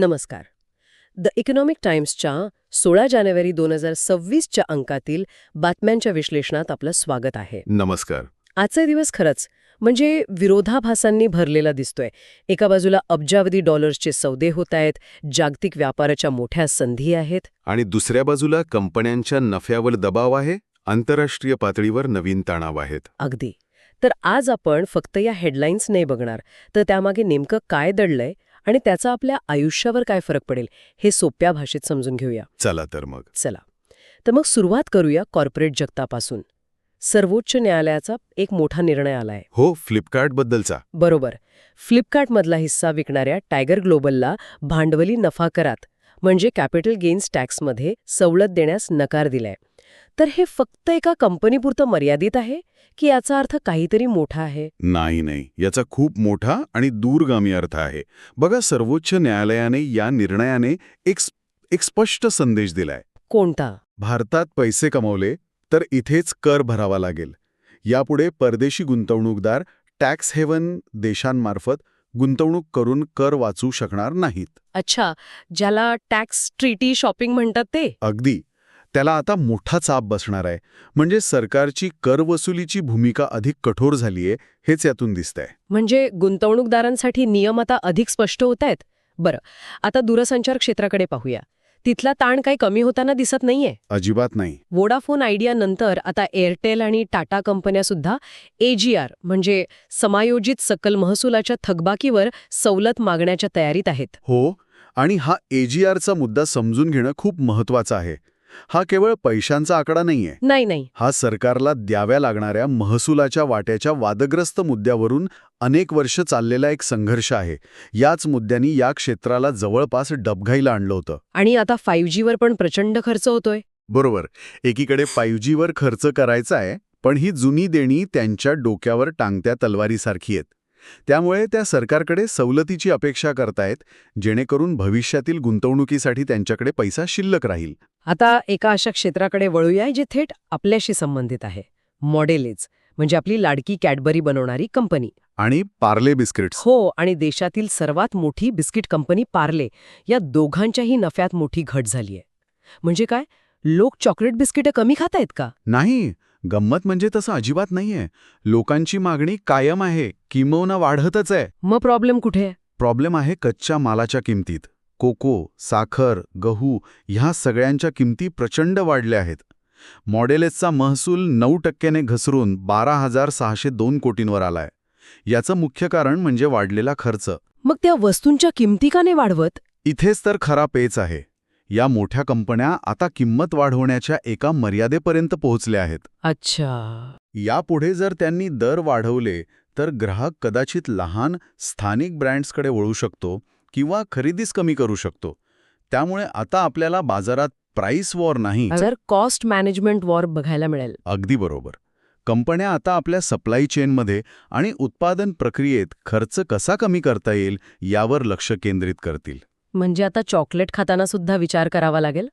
नमस्कार. The economic टाइम्सच्या सोळा जानेवारी दोन हजार सव्वीसच्या अंकातील बातम्यांच्या विश्लेषणात आपलं स्वागत आहे. नमस्कार. आजचा दिवस खरंच म्हणजे विरोधाभासांनी भरलेला दिसतोय. एका बाजूला अब्जावधी डॉलर्सचे सौदे होत आहेत जागतिक व्यापाराच्या मोठ्या संधी आहेत. आणि दुसऱ्या बाजूला कंपन्यांच्या नफ्यावर दबाव आहे आंतरराष्ट्रीय पातळीवर नवीन तणाव आहेत. अगदी. तर आज आपण फक्त या हेडलाईन्स नाही बघणार. तर त्यामागे नेमकं काय दडलंय आणि त्याचा आपल्या आयुष्यावर काय फरक पडेल हे सोप्या भाषेत समजून घेऊया. चला तर मग. चला. तर मग सुरुवात करूया कॉर्पोरेट जगतापासून. सर्वोच्च न्यायालयाचा एक मोठा निर्णय आलाय. हो फ्लिपकार्टबद्दलचा बरोबर. फ्लिपकार्टमधला हिस्सा विकणाऱ्या टायगर ग्लोबलला भांडवली नफा करात म्हणजे कॅपिटल गेन्स टॅक्समध्ये सवलत देण्यास नकार दिलाय. तर हे फक्त एका कंपनीपुरतं मर्यादित आहे की याचा अर्थ काहीतरी मोठा आहे? नाही नाही. याचा खूप मोठा आणि दूरगामी अर्थ आहे. बघा सर्वोच्च न्यायालयाने या निर्णयाने एक एक स्पष्ट संदेश दिलाय. कोणता? भारतात पैसे कमवले तर इथेच कर भरावा लागेल. यापुढे परदेशी गुंतवणूकदार टॅक्स हेवन देशांमार्फत गुंतवणूक करून कर वाचू शकणार नाहीत. अच्छा ज्याला टॅक्स ट्रीटी शॉपिंग म्हणतात ते? अगदी. त्याला आता मोठा चाप बसणार आहे. म्हणजे सरकारची करवसुलीची भूमिका अधिक कठोर झालीये हेच यातून दिसतंय. म्हणजे गुंतवणूकदारांसाठी नियम आता अधिक स्पष्ट होत आहेत? बरं आता दूरसंचार क्षेत्राकडे पाहूया. तिथला ताण काही कमी होताना दिसत नाहीये? अजिबात नाही. वोडाफोन आयडिया नंतर आता एअरटेल आणि टाटा कंपन्या सुद्धा एजीआर म्हणजे समायोजित सकल महसुलाच्या थकबाकीवर सवलत मागण्याच्या तयारीत आहेत. हो आणि हा एजीआरचा मुद्दा समजून घेणं खूप महत्त्वाचा आहे. हा केवळ पैशांचा आकडा नाहीये. नाही नाही. हा सरकारला द्याव्या लागणाऱ्या महसुलाच्या वाट्याच्या वादग्रस्त मुद्द्यावरून अनेक वर्ष चाललेला एक संघर्ष आहे. याच मुद्द्यांनी या क्षेत्राला जवळपास डबघाईला आणलं होतं. आणि आता फाईव्ह जीवर पण प्रचंड खर्च होतोय. बरोबर. एकीकडे फाईव्ह जीवर खर्च करायचा आहे पण ही जुनी देणी त्यांच्या डोक्यावर टांगत्या तलवारीसारखी आहेत. त्यामुळे त्या सरकारकडे सवलतीची अपेक्षा करतायत जेणेकरून भविष्यातील गुंतवणुकीसाठी त्यांच्याकडे पैसा शिल्लक राहील. आता एका अशा क्षेत्राकडे वळूया जे थेट आपल्याशी संबंधित आहे. मॉडेलेज म्हणजे आपली लाडकी कॅडबरी बनवणारी कंपनी. आणि पार्ले बिस्किट्स. हो आणि देशातील सर्वात मोठी बिस्किट कंपनी पार्ले या दोघांच्याही नफ्यात मोठी घट झालीय. म्हणजे काय? लोक चॉकलेट बिस्किटं कमी खात का? नाही गंमत म्हणजे तसं अजिबात नाहीये. लोकांची मागणी कायम आहे. किंबहुना वाढतच आहे. मग प्रॉब्लेम कुठे प्रॉब्लेम आहे कच्च्या मालाच्या किमतीत. कोको साखर गहू ह्या सगळ्यांच्या किमती प्रचंड वाढल्या आहेत. मॉडेलेसचा महसूल नऊ टक्क्याने घसरून बारा हजार सहाशे दोन कोटींवर आलाय. याचं मुख्य कारण म्हणजे वाढलेला खर्च. मग त्या वस्तूंच्या किमती का नाही वाढवत? इथेच तर खरा पेच आहे. या मोठ्या कंपन्या आता किंमत वाढवण्याच्या एका मर्यादेपर्यंत पोहोचल्या आहेत. अच्छा. यापुढे जर त्यांनी दर वाढवले तर ग्राहक कदाचित लहान स्थानिक ब्रँड्सकडे वळू शकतो किंवा खरेदीच कमी करू शकतो. त्यामुळे आता आपल्याला बाजारात प्राइस वॉर नाही. जर कॉस्ट मॅनेजमेंट वॉर बघायला मिळेल. अगदी बरोबर. कंपन्या आता आपल्या सप्लाय चेनमध्ये आणि उत्पादन प्रक्रियेत खर्च कसा कमी करता येईल यावर लक्ष केंद्रित करतील. म्हणजे आता चॉकलेट खाताना सुद्धा विचार करावा लागेल?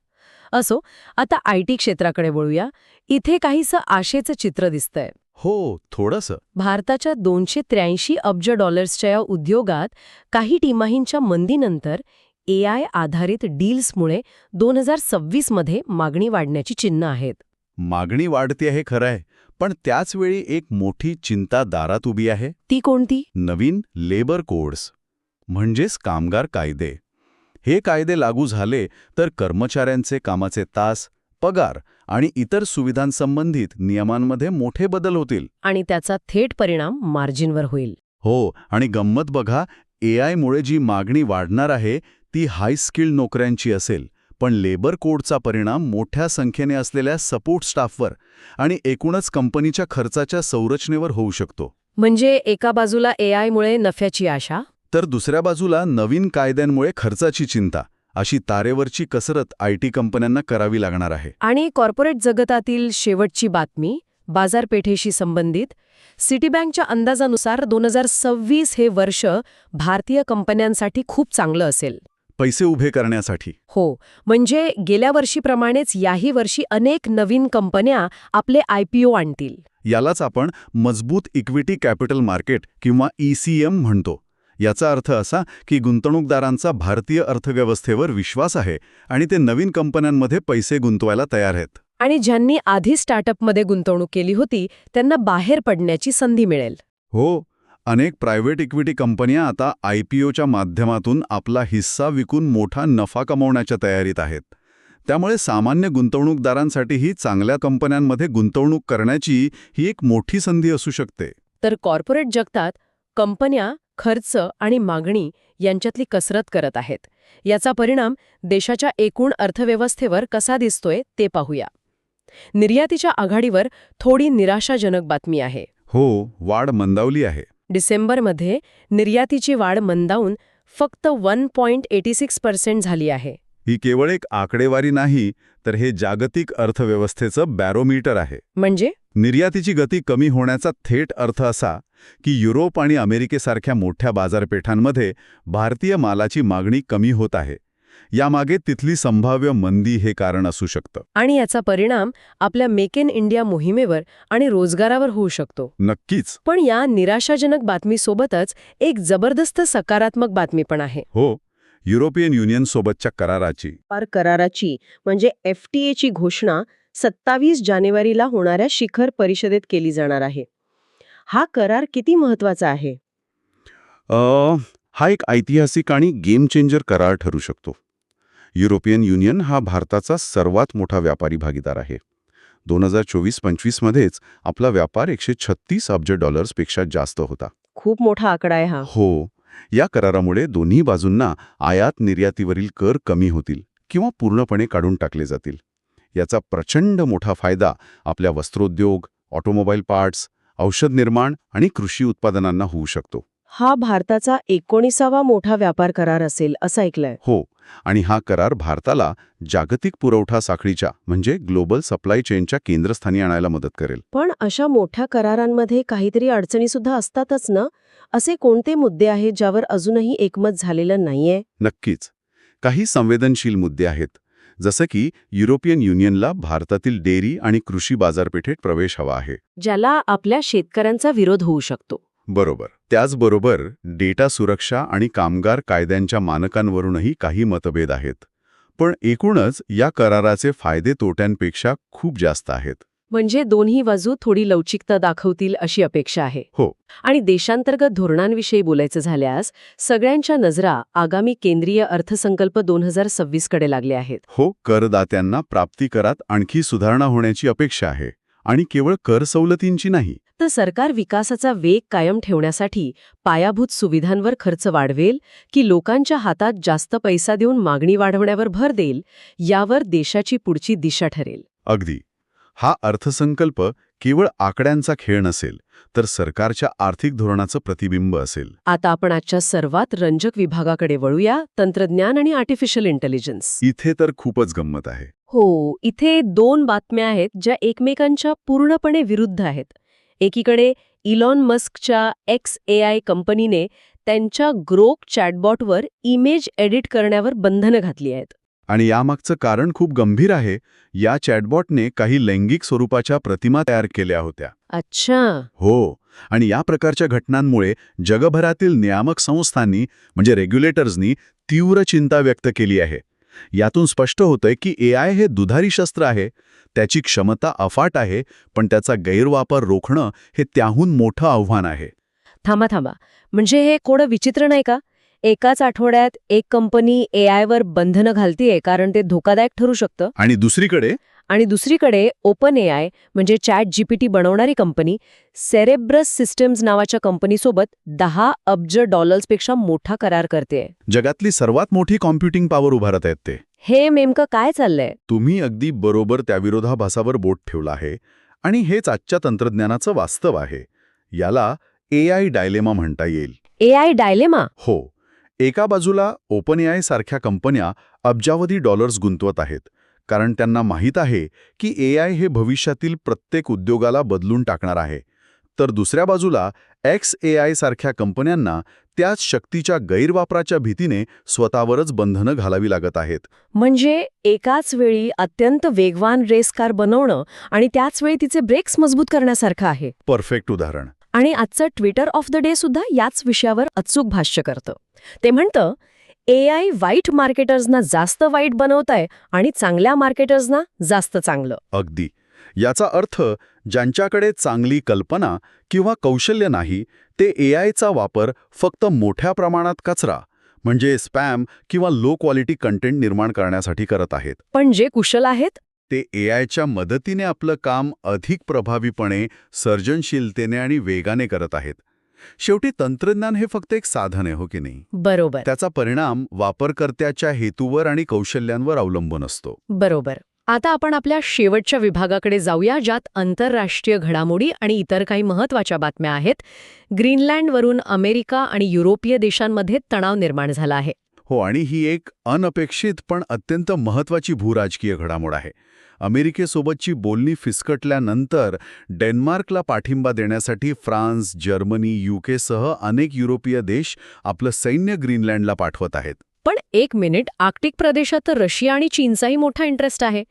असो आता आय टी क्षेत्राकडे वळूया. इथे काहीसं आशेचं चित्र दिसतंय. हो थोडंसं. भारताच्या दोनशे त्र्याऐंशी अब्ज डॉलर्सच्या या उद्योगात काही तिमाहींच्या मंदीनंतर ए आय आधारित डील्समुळे दोन हजार सव्वीसमध्ये मागणी वाढण्याची चिन्ह आहेत. मागणी वाढते हे खरं आहे पण त्याचवेळी एक मोठी चिंता दारात उभी आहे. ती कोणती? नवीन लेबर कोड्स म्हणजेच कामगार कायदे. हे कायदे लागू झाले तर कर्मचाऱ्यांचे कामाचे तास पगार आणि इतर सुविधांसंबंधित नियमांमध्ये मोठे बदल होतील. आणि त्याचा थेट परिणाम मार्जिनवर होईल. हो आणि गंमत बघा ए आयमुळे जी मागणी वाढणार आहे ती हाय स्किल्ड नोकऱ्यांची असेल पण लेबर कोडचा परिणाम मोठ्या संख्येने असलेल्या सपोर्ट स्टाफवर आणि एकूणच कंपनीच्या खर्चाच्या संरचनेवर होऊ शकतो. म्हणजे एका बाजूला ए आयमुळे नफ्याची आशा तर दुसऱ्या बाजूला नवीन कायद्यांमुळे खर्चाची चिंता अशी तारेवरची कसरत आय टी कंपन्यांना करावी लागणार आहे. आणि कॉर्पोरेट जगतातील शेवटची बातमी बाजारपेठेशी संबंधित सिटीबँकच्या अंदाजानुसार दोन हजार सव्वीस हे वर्ष भारतीय कंपन्यांसाठी खूप चांगलं असेल. पैसे उभे करण्यासाठी. हो म्हणजे गेल्या वर्षीप्रमाणेच याही वर्षी अनेक नवीन कंपन्या आपले आयपीओ आणतील. यालाच आपण मजबूत इक्विटी कॅपिटल मार्केट किंवा ईसीएम म्हणतो. याचा अर्थ असा की गुंतवणूकदारांचा भारतीय अर्थव्यवस्थेवर विश्वास आहे आणि ते नवीन कंपन्यांमध्ये पैसे गुंतवायला तयार आहेत. आणि ज्यांनी आधी स्टार्टअपमध्ये गुंतवणूक केली होती त्यांना बाहेर पडण्याची संधी मिळेल. हो अनेक प्रायव्हेट इक्विटी कंपन्या आता आय पी ओच्या माध्यमातून आपला हिस्सा विकून मोठा नफा कमवण्याच्या तयारीत आहेत. त्यामुळे सामान्य गुंतवणूकदारांसाठीही चांगल्या कंपन्यांमध्ये गुंतवणूक करण्याची ही एक मोठी संधी असू शकते. तर कॉर्पोरेट जगतात कंपन्या खर्च आणि मागणी यांच्यातली कसरत करत आहेत. याचा परिणाम देशाच्या एकूण अर्थव्यवस्थेवर कसा दिसतोय ते पाहूया. निर्यातीच्या आघाडीवर थोडी निराशाजनक बातमी आहे. हो वाढ मंदावली आहे. डिसेंबरमध्ये निर्यातीची वाढ मंदावून फक्त one point eighty six percent झाली आहे. ही केवळ एक आकडेवारी नाही तर हे जागतिक अर्थव्यवस्थेचं बॅरोमीटर आहे. म्हणजे? निर्यातीची गती कमी होण्याचा थेट अर्थ असा की युरोप आणि अमेरिकेसारख्या मोठ्या बाजारपेठांमध्ये भारतीय मालाची मागणी कमी होत आहे. यामागे तिथली संभाव्य मंदी हे कारण असू शकतं. आणि याचा परिणाम आपल्या मेक इन इंडिया मोहिमेवर आणि रोजगारावर होऊ शकतो. नक्कीच. पण या निराशाजनक बातमीसोबतच एक जबरदस्त सकारात्मक बातमी पण आहे. हो. युरोपियन युनियनसोबतच्या कराराची. व्यापार कराराची म्हणजे एफ टी एची घोषणा सत्तावीस जानेवारीला होणाऱ्या शिखर परिषदेत केली जाणार आहे. हा करार किती महत्त्वाचा आहे? हा एक ऐतिहासिक आणि गेम चेंजर करार ठरू शकतो. युरोपियन युनियन हा भारताचा सर्वात मोठा व्यापारी भागीदार आहे. दोन हजार चोवीस पंचवीसमध्येच आपला व्यापार एकशे छत्तीस अब्ज डॉलर्सपेक्षा जास्त होता. खूप मोठा आकडा आहे हा. हो या करारामुळे दोन्ही बाजूंना आयात निर्यातीवरील कर कमी होतील किंवा पूर्णपणे काढून टाकले जातील. याचा प्रचंड मोठा फायदा आपल्या वस्त्रोद्योग ऑटोमोबाईल पार्ट्स औषध निर्माण आणि कृषी उत्पादनांना होऊ शकतो. हा भारताचा एकोणीसावा मोठा व्यापार करार असेल असं ऐकलंय. हो आणि हा करार भारताला जागतिक पुरवठा साखळीच्या म्हणजे ग्लोबल सप्लाय चेनच्या केंद्रस्थानी आणायला मदत करेल. पण अशा मोठ्या करारांमध्ये काहीतरी अडचणी सुद्धा असतातच ना? असे कोणते मुद्दे आहेत ज्यावर अजूनही एकमत झालेलं नाहीये? नक्कीच. काही संवेदनशील मुद्दे आहेत. जसं की युरोपियन युनियनला भारतातील डेअरी आणि कृषी बाजारपेठेत प्रवेश हवा आहे. ज्याला आपल्या शेतकऱ्यांचा विरोध होऊ शकतो. बरोबर. त्याचबरोबर डेटा सुरक्षा आणि कामगार कायद्यांच्या मानकांवरूनही काही मतभेद आहेत. पण एकूणच या कराराचे फायदे तोट्यांपेक्षा खूप जास्त आहेत. म्हणजे दोन्ही बाजू थोडी लवचिकता दाखवतील अशी अपेक्षा आहे. हो. आणि देशांतर्गत धोरणांविषयी बोलायचं झाल्यास सगळ्यांच्या नजरा आगामी केंद्रीय अर्थसंकल्प दोन हजार सव्वीसकडे लागल्या आहेत. हो करदात्यांना प्राप्तिकरात आणखी सुधारणा होण्याची अपेक्षा आहे. आणि केवळ कर सवलतींची नाही तर सरकार विकासाचा वेग कायम ठेवण्यासाठी पायाभूत सुविधांवर खर्च वाढवेल की लोकांच्या हातात जास्त पैसा देऊन मागणी वाढवण्यावर भर देईल यावर देशाची पुढची दिशा ठरेल. अगदी. हा अर्थसंकल्प केवळ आकड्यांचा खेळ नसेल तर सरकारच्या आर्थिक धोरणाचं प्रतिबिंब असेल. आता आपण आजच्या सर्वात रंजक विभागाकडे वळूया तंत्रज्ञान आणि आर्टिफिशियल इंटेलिजन्स इथे तर खूपच गंमत आहे. हो इथे दोन बातम्या आहेत ज्या एकमेकांच्या पूर्णपणे विरुद्ध आहेत. एकीकडे इलॉन मस्कच्या एक्स ए आय कंपनीने त्यांच्या ग्रोक चॅटबॉटवर इमेज एडिट करण्यावर बंधनं घातली आहेत. आणि यामागचं कारण खूप गंभीर आहे या चॅटबॉटने काही लैंगिक स्वरूपाच्या प्रतिमा तयार केल्या होत्या. अच्छा. हो आणि या प्रकारच्या घटनांमुळे जगभरातील नियामक संस्थांनी म्हणजे रेग्युलेटर्सनी तीव्र चिंता व्यक्त केली आहे. यातून स्पष्ट होतंय की ए आय हे दुधारी शस्त्र आहे त्याची क्षमता अफाट आहे पण त्याचा गैरवापर रोखणं हे त्याहून मोठं आव्हान आहे. थांबा थांबा. म्हणजे हे कोडं विचित्र नाही का? एकाच आठवड्यात एक कंपनी ए आयवर बंधनं घालतीये कारण ते धोकादायक ठरू शकतं? आणि दुसरीकडे? आणि दुसरीकडे ओपन ए आय म्हणजे चॅट जीपीटी बनवणारी कंपनी सेरेब्रस सिस्टम्स नावाच्या कंपनीसोबत दहा अब्ज डॉलर्सपेक्षा मोठा करार करते. जगातली सर्वात मोठी कॉम्प्युटिंग पॉवर उभारत आहेत ते. हे नेमकं काय चाललंय? तुम्ही अगदी बरोबर त्या विरोधाभासावर बोट ठेवला आहे आणि हेच आजच्या तंत्रज्ञानाचं वास्तव आहे. याला ए आय डायलेमा म्हणता येईल. A I dilemma? हो. एका बाजूला ओपन ए आय सारख्या कंपन्या अब्जावधी डॉलर्स गुंतवत आहेत. कारण त्यांना माहीत आहे की ए आय हे भविष्यातील प्रत्येक उद्योगाला बदलून टाकणार आहे. तर दुसऱ्या बाजूला एक्स ए आय सारख्या कंपन्यांना त्याच शक्तीच्या गैरवापराच्या भीतीने स्वतःवरच बंधनं घालावी लागत आहेत. म्हणजे एकाच वेळी अत्यंत वेगवान रेस कार बनवणं आणि त्याच वेळी तिचे ब्रेक्स मजबूत करण्यासारखं आहे. परफेक्ट उदाहरण. आणि आजचं ट्विटर ऑफ द डे सुद्धा याच विषयावर अचूक भाष्य करतं. ते म्हणतं ए आय वाईट मार्केटर्सना जास्त वाईट बनवतंय आणि चांगल्या मार्केटर्सना जास्त चांगलं. अगदी. याचा अर्थ ज्यांच्याकडे चांगली कल्पना किंवा कौशल्य नाही ते ए आयचा वापर फक्त मोठ्या प्रमाणात कचरा म्हणजे स्पॅम किंवा लो क्वालिटी कंटेंट निर्माण करण्यासाठी करत आहेत. पण जे कुशल आहेत? ते ए आयच्या मदतीने आपलं काम अधिक प्रभावीपणे सर्जनशीलतेने आणि वेगाने करत आहेत. शेवटी तंत्रज्ञान हे फक्त एक साधन आहे हो की नाही? बरोबर. त्याचा परिणाम वापरकर्त्याच्या हेतूवर आणि कौशल्यांवर अवलंबून असतो. बरोबर. आता आपण आपल्या शेवटच्या विभागाकडे जाऊया ज्यात आंतरराष्ट्रीय घडामोडी आणि इतर काही महत्त्वाच्या बातम्या आहेत. ग्रीनलँडवरून अमेरिका आणि युरोपीय देशांमध्ये तणाव निर्माण झाला आहे. हो आणि ही एक अनपेक्षित पण अत्यंत महत्वाची भूराजकीय घडामोड आहे. अमेरिकेसोबतची बोलणी फिसकटल्यानंतर डेन्मार्कला पाठिंबा देण्यासाठी फ्रान्स जर्मनी युकेसह अनेक युरोपीय देश आपलं सैन्य ग्रीनलँडला पाठवत आहेत. पण एक मिनिट आर्क्टिक प्रदेशात तर रशिया आणि चीनचाही मोठा इंटरेस्ट आहे.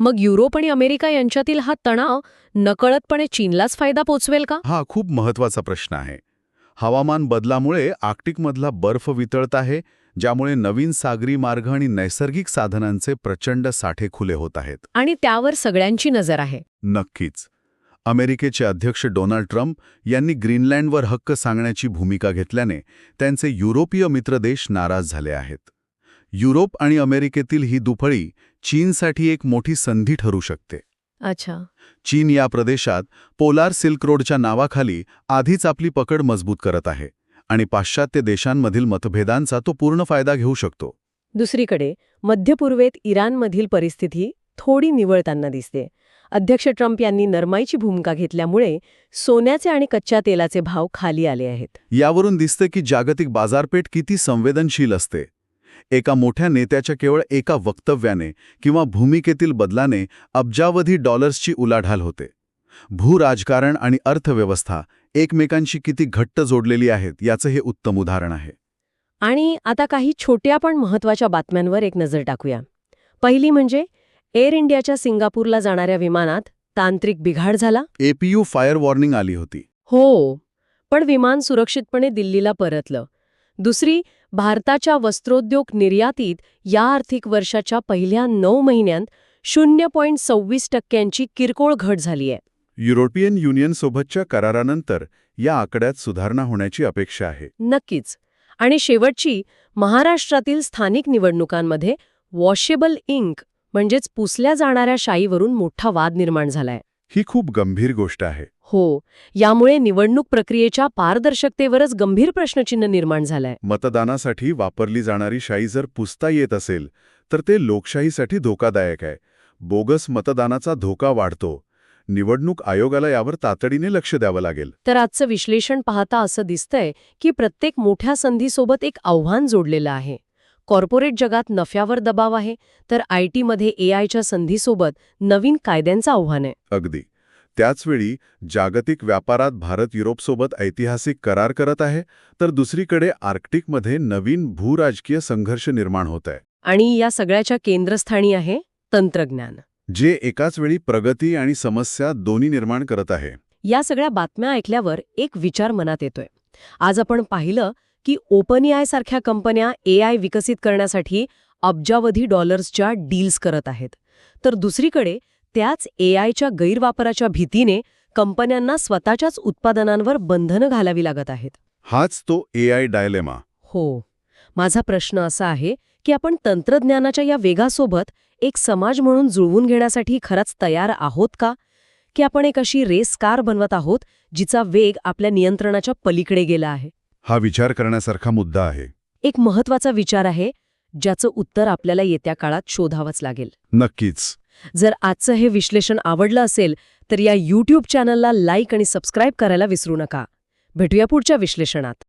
मग युरोप आणि अमेरिका यांच्यातील हा तणाव नकळतपणे चीनलाच फायदा पोचवेल का? हा खूप महत्त्वाचा प्रश्न आहे. हवामान बदलामुळे आर्क्टिकमधला बर्फ वितळत आहे. ज्यामुळे नवीन सागरी मार्ग आणि नैसर्गिक साधनांचे प्रचंड साठे खुले होत आहेत. आणि त्यावर सगळ्यांची नजर आहे. नक्कीच. अमेरिकेचे अध्यक्ष डोनाल्ड ट्रम्प यांनी ग्रीनलँडवर हक्क सांगण्याची भूमिका घेतल्याने त्यांचे युरोपीय मित्रदेश नाराज झाले आहेत. युरोप आणि अमेरिकेतील ही दुफळी चीनसाठी एक मोठी संधी ठरू शकते. अच्छा. चीन या प्रदेशात पोलार सिल्क रोडच्या नावाखाली आधीच आपली पकड मजबूत करत आहे. आणि पाश्चात्य देशांमधील मतभेदांचा तो पूर्ण फायदा घेऊ शकतो. दुसरीकडे मध्य पूर्वेत इराणमधील परिस्थिती थोडी निवळताना दिसते. अध्यक्ष ट्रम्प यांनी नरमाईची भूमिका घेतल्यामुळे सोन्याचे आणि कच्च्या तेलाचे भाव खाली आले आहेत. यावरून दिसतं की जागतिक बाजारपेठ किती संवेदनशील असते. एका मोठ्या नेत्याच्या केवळ एका वक्तव्याने किंवा भूमिकेतील बदलाने अब्जावधी डॉलर्सची उलाढाल होते. भूराजकारण आणि अर्थव्यवस्था एकमेकांशी किती घट्ट जोडलेली आहेत याचं हे उत्तम उदाहरण आहे. आणि आता काही छोट्या पण महत्त्वाच्या बातम्यांवर एक नजर टाकूया. पहिली म्हणजे एअर इंडियाच्या सिंगापूरला जाणाऱ्या विमानात तांत्रिक बिघाड झाला. एपीयू फायर वॉर्निंग आली होती. हो पण विमान सुरक्षितपणे दिल्लीला परतलं. दुसरी भारताच्या वस्त्रोद्योग निर्यातीत या आर्थिक वर्षाच्या पहिल्या नऊ महिन्यांत शून्य पॉईंट सव्वीस टक्क्यांची किरकोळ घट झाली आहे युरोपियन युनियनसोबतच्या करारानंतर या आकड्यात सुधारणा होण्याची अपेक्षा आहे. नक्कीच. आणि शेवटची महाराष्ट्रातील स्थानिक निवडणुकांमध्ये वॉशेबल इंक म्हणजेच पुसल्या जाणाऱ्या शाईवरून मोठा वाद निर्माण झालाय. ही खूप गंभीर गोष्ट आहे. हो यामुळे निवडणूक प्रक्रियेच्या पारदर्शकतेवरच गंभीर प्रश्नचिन्ह निर्माण झालंय. मतदानासाठी वापरली जाणारी शाई जर पुसता येत असेल तर ते लोकशाहीसाठी धोकादायक आहे. बोगस मतदानाचा धोका वाढतो. निवडणूक आयोगाला यावर तातडीने लक्ष द्यावं लागेल. तर आजचं विश्लेषण पाहता असं दिसतंय की प्रत्येक मोठ्या संधीसोबत एक आव्हान जोडलेलं आहे. कॉर्पोरेट जगात नफ्यावर दबाव आहे तर आय टीमध्ये ए आयच्या संधीसोबत नवीन कायद्यांचं आव्हान आहे. अगदी. त्याचवेळी जागतिक व्यापारात भारत युरोपसोबत ऐतिहासिक करार करत आहे तर दुसरीकडे आर्क्टिकमध्ये नवीन भूराजकीय संघर्ष निर्माण होत आहे. आणि या सगळ्याच्या केंद्रस्थानी आहे तंत्रज्ञान. जे एकाच वेळी प्रगती आणि समस्या दोन्ही निर्माण करत आहे. या सगळ्या बातम्या ऐकल्यावर एक विचार मनात येतोय. आज आपण पाहिलं की ओपन ए सारख्या कंपन्या ए आय विकसित करण्यासाठी अब्जावधी डॉलर्सच्या डील्स करत आहेत. तर दुसरीकडे त्याच ए आयच्या गैरवापराच्या भीतीने कंपन्यांना स्वतःच्याच उत्पादनांवर बंधनं घालावी लागत आहेत. हाच तो ए आय डायलेमा. हो. माझा प्रश्न असा आहे की आपण तंत्रज्ञानाच्या या वेगासोबत एक समाज म्हणून जुळवून घेण्यासाठी खरंच तयार आहोत का? की आपण एक अशी रेस कार बनवत आहोत जिचा वेग आपल्या नियंत्रणाच्या पलीकडे गेला आहे? हा विचार करण्यासारखा मुद्दा आहे. एक महत्त्वाचा विचार आहे ज्याचं उत्तर आपल्याला येत्या काळात शोधावंच लागेल. नक्कीच. जर आजचं हे विश्लेषण आवडलं असेल तर या यूट्यूब चॅनलला लाईक आणि सबस्क्राईब करायला विसरू नका. भेटूया पुढच्या विश्लेषणात.